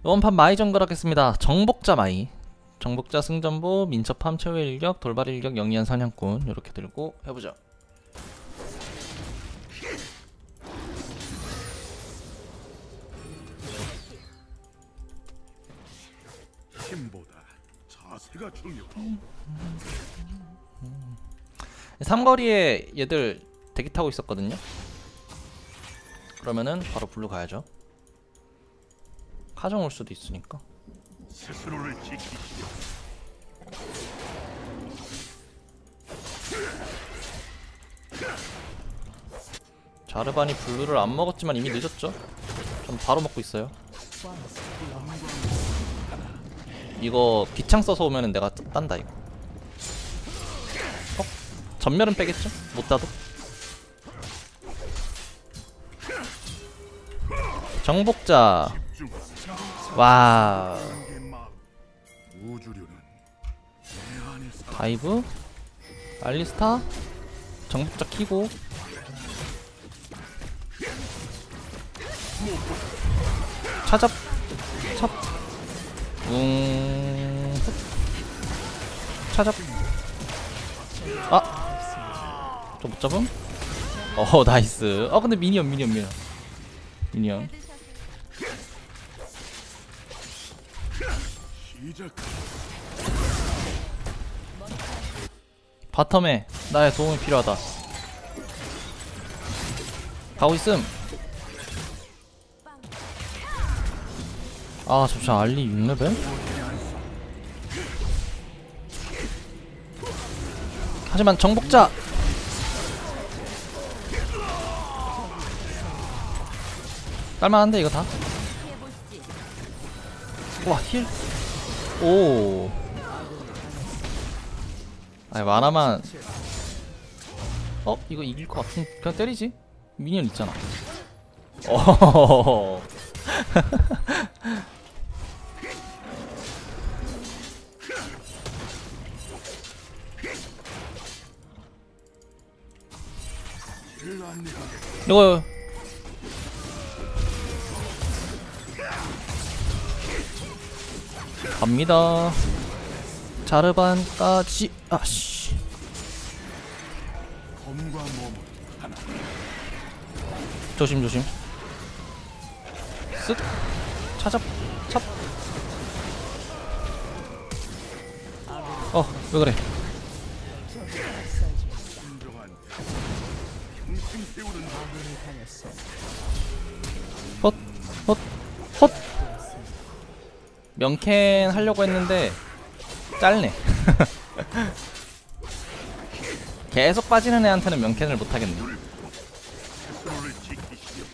이번 판 마이 정글 하겠습니다. 정복자 마이. 정복자 승전보, 민첩함, 최후 일격, 돌발 일격, 영리한 사냥꾼 이렇게 들고 해보죠. 힘보다 자세가 중요하오. 삼거리에 얘들 대기 타고 있었거든요. 그러면은 바로 블루 가야죠. 카정 올 수도 있으니까. 스스로를 지키시오. 자르반이 블루를 안 먹었지만 이미 늦었죠. 전 바로 먹고 있어요. 이거 비창 써서 오면은 내가 딴- 딴다 이거. 어? 전멸은 빼겠죠? 못 따도. 정복자. 와. 다이브. 알리스타. 정복자 키고. 차잡. 찹. 웅. 차잡. 아. 저 못 잡음? 어 나이스. 어 근데 미니언 미니언 미니언. 미니언. 시작. 바텀에 나의 도움이 필요하다. 가고 있음. 아, 잠시만 알리 6레벨? 하지만 정복자. 깔만한데 이거 다. 와 힐. 오. 아니 만화만 어? 이거 이길 것 같은 그냥 때리지 미니언 있잖아 어. 이거 갑니다. 자르반까지. 아씨. 조심 조심. 쓱. 찾아 찹 어, 왜 그래? 헛, 헛, 헛. 명캔 하려고 했는데 짧네. 계속 빠지는 애한테는 명캔을 못 하겠네. 스스로를 지키시오.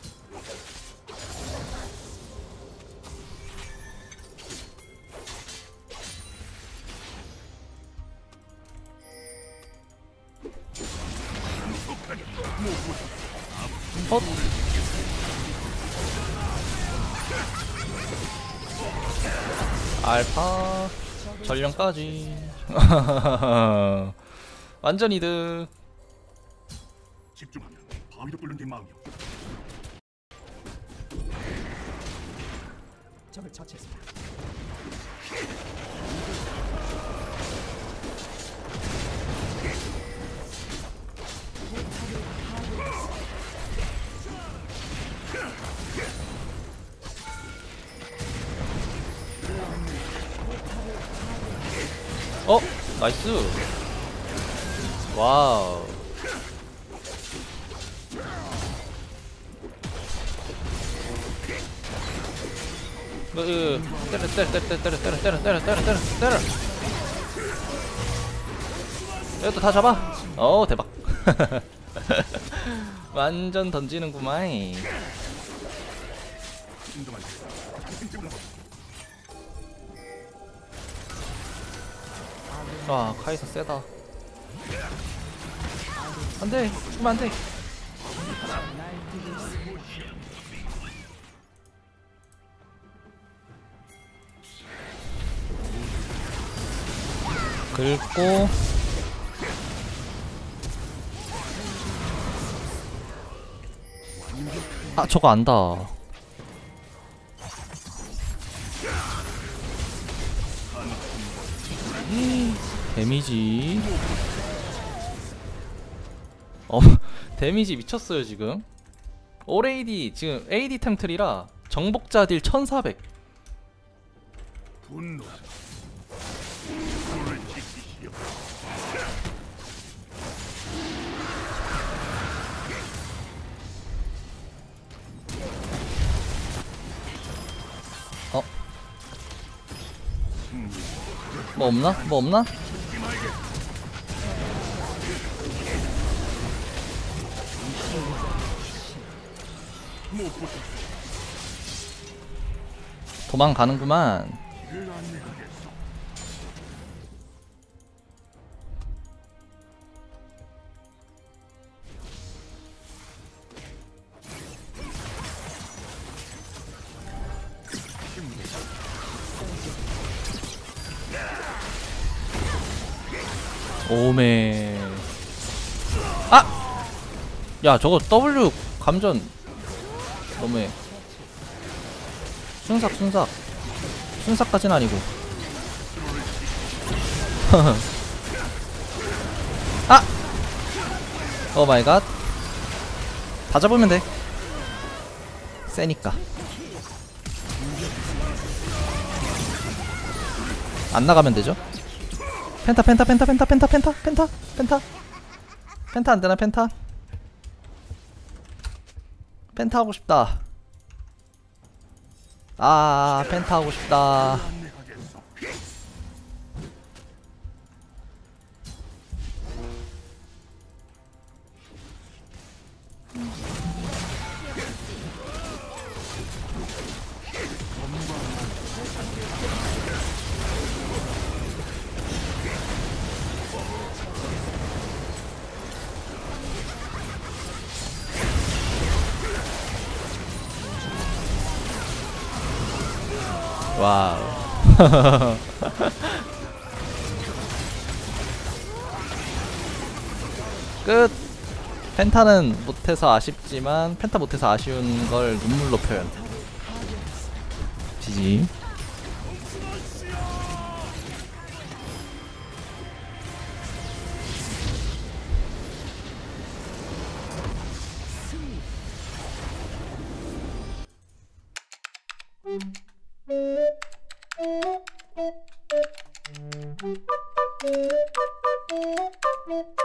헛. 알파 전령까지. 완전 이득. 집중하면 바위도 끓는 게 마음이오. 적을 처치했습니다. 어, 나이스. 와우. 그, 그, 때려, 때려, 때려, 때려, 때려, 때려, 때려, 때려, 때려, 때려, 때려. 이것도 다 잡아. 어, 대박. 완전 던지는구만. 와, 카이사 세다. 안 돼, 죽으면 안 돼. 긁고 아 저거 안다 데미지. 어 데미지 미쳤어요 지금. 올 AD 지금 AD 템틀이라 정복자 딜 1400 뭐 없나? 뭐 없나? 도망가는구만 오메 아! 야 저거 W 감전 너무해 순삭 순삭 순삭까진 아니고 아! 오 마이 갓. 다 잡으면 돼. 세니까. 안 나가면 되죠? 펜타 펜타 펜타 펜타 펜타 펜타 펜타 펜타 펜타 안 되나 펜타? 펜타 하고 싶다. 아 펜타 하고 싶다. 와우. 끝. 펜타는 못해서 아쉽지만 펜타 못해서 아쉬운 걸 눈물로 표현. 지지. Thank you.